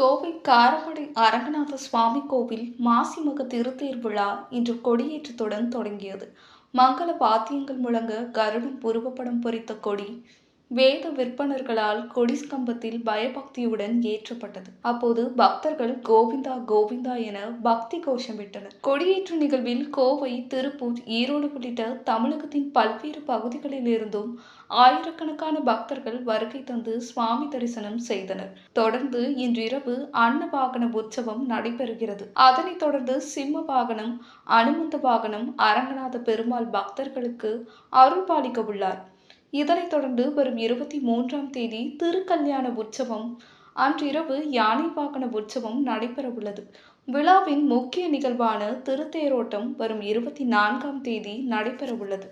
கோவை காரமடை அரங்கநாத சுவாமி கோவில் மாசிமக திருத்தேர் விழா இன்று கொடியேற்றத்துடன் தொடங்கியது. மங்கள வாத்தியங்கள் முழங்க கருடும் உருவப்படம் பொறித்த கொடி வேத விற்பனர்களால் கொடிஸ்கம்பத்தில் பயபக்தியுடன் ஏற்றப்பட்டது. அப்போது பக்தர்கள் கோவிந்தா கோவிந்தா என பக்தி கோஷமிட்டனர். கொடியேற்ற நிகழ்வில் கோவை திருப்பூர் ஈரோடு உள்ளிட்ட தமிழகத்தின் பல்வேறு பகுதிகளில் இருந்தும் ஆயிரக்கணக்கான பக்தர்கள் வருகை தந்து சுவாமி தரிசனம் செய்தனர். தொடர்ந்து இன்றிரவு அன்னபாகன உற்சவம் நடைபெறுகிறது. அதனைத் தொடர்ந்து சிம்ம வாகனம் அனுமந்த வாகனம் அரங்கநாத பெருமாள் பக்தர்களுக்கு அருள் பாலிக்க உள்ளார். இதனைத் தொடர்ந்து வரும் இருபத்தி மூன்றாம் தேதி திருக்கல்யாண உற்சவம் அன்றிரவு யானை வாகன உற்சவம் நடைபெறவுள்ளது விழாவின் முக்கிய நிகழ்வான திருத்தேரோட்டம் வரும் இருபத்தி நான்காம் தேதி நடைபெறவுள்ளது